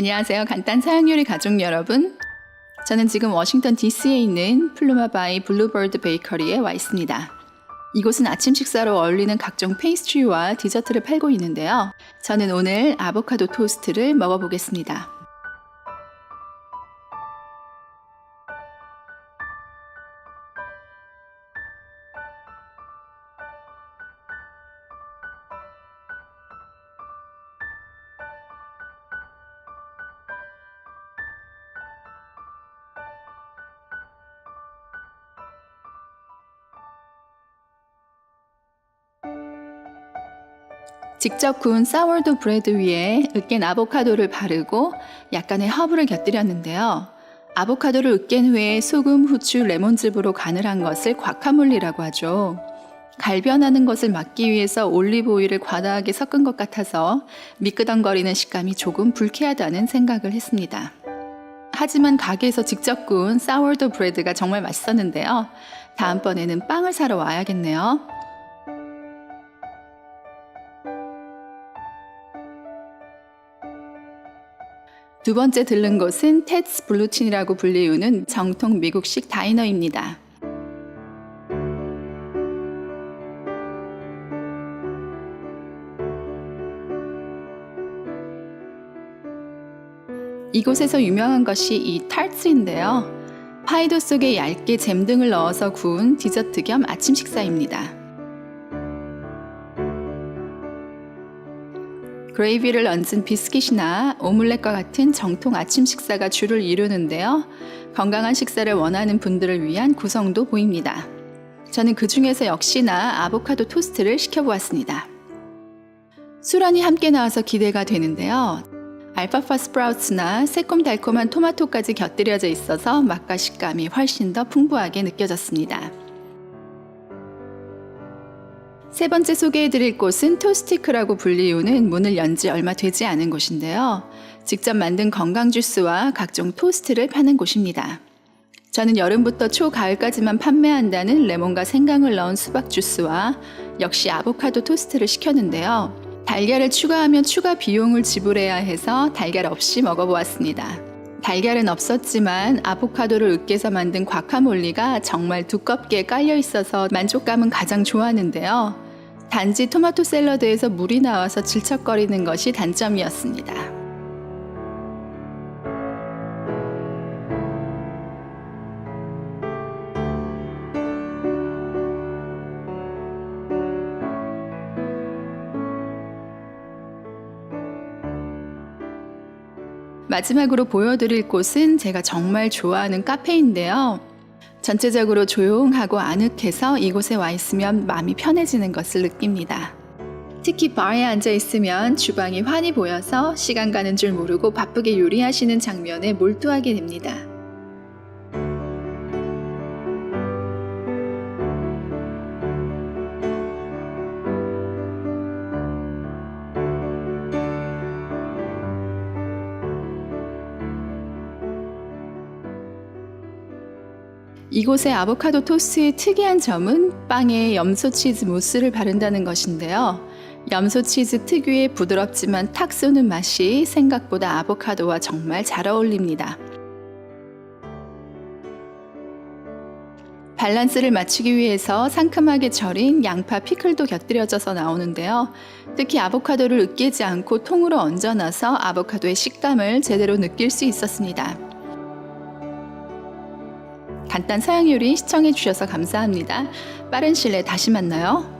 안녕하세요. 간단 사양 요리 가족 여러분. 저는 지금 워싱턴 DC에 있는 플루마 바이 블루버드 베이커리에 와 있습니다. 이곳은 아침 식사로 어울리는 각종 페이스트리와 디저트를 팔고 있는데요. 저는 오늘 아보카도 토스트를 먹어보겠습니다. 직접 구운 사워도 브레드 위에 으깬 아보카도를 바르고 약간의 허브를 곁들였는데요. 아보카도를 으깬 후에 소금, 후추, 레몬즙으로 간을 한 것을 과카몰리라고 하죠. 갈변하는 것을 막기 위해서 올리브 오일을 과다하게 섞은 것 같아서 미끄덩거리는 식감이 조금 불쾌하다는 생각을 했습니다. 하지만 가게에서 직접 구운 사워도 브레드가 정말 맛있었는데요. 다음번에는 빵을 사러 와야겠네요. 두 번째 들른 곳은 테츠 블루친이라고 불리우는 정통 미국식 다이너입니다. 이곳에서 유명한 것이 이 타르트인데요. 파이도 속에 얇게 잼 등을 넣어서 구운 디저트 겸 아침 식사입니다. 그레이비를 얹은 비스킷이나 오믈렛과 같은 정통 아침 식사가 주를 이루는데요. 건강한 식사를 원하는 분들을 위한 구성도 보입니다. 저는 그 중에서 역시나 아보카도 토스트를 시켜보았습니다. 수란이 함께 나와서 기대가 되는데요. 알파파 스프라우츠나 새콤달콤한 토마토까지 곁들여져 있어서 맛과 식감이 훨씬 더 풍부하게 느껴졌습니다. 세 번째 소개해드릴 곳은 토스티크라고 불리우는 문을 연 지 얼마 되지 않은 곳인데요. 직접 만든 건강 주스와 각종 토스트를 파는 곳입니다. 저는 여름부터 초가을까지만 판매한다는 레몬과 생강을 넣은 수박 주스와 역시 아보카도 토스트를 시켰는데요. 달걀을 추가하면 추가 비용을 지불해야 해서 달걀 없이 먹어보았습니다. 달걀은 없었지만 아보카도를 으깨서 만든 과카몰리가 정말 두껍게 깔려 있어서 만족감은 가장 좋았는데요. 단지 토마토 샐러드에서 물이 나와서 질척거리는 것이 단점이었습니다. 마지막으로 보여드릴 곳은 제가 정말 좋아하는 카페인데요. 전체적으로 조용하고 아늑해서 이곳에 와 있으면 마음이 편해지는 것을 느낍니다. 특히 바에 앉아 있으면 주방이 환히 보여서 시간 가는 줄 모르고 바쁘게 요리하시는 장면에 몰두하게 됩니다. 이곳의 아보카도 토스트의 특이한 점은 빵에 염소 치즈 무스를 바른다는 것인데요. 염소 치즈 특유의 부드럽지만 탁 쏘는 맛이 생각보다 아보카도와 정말 잘 어울립니다. 밸런스를 맞추기 위해서 상큼하게 절인 양파 피클도 곁들여져서 나오는데요. 특히 아보카도를 으깨지 않고 통으로 얹어놔서 아보카도의 식감을 제대로 느낄 수 있었습니다. 간단 서양 요리 시청해 주셔서 감사합니다. 빠른 시일 내에 다시 만나요.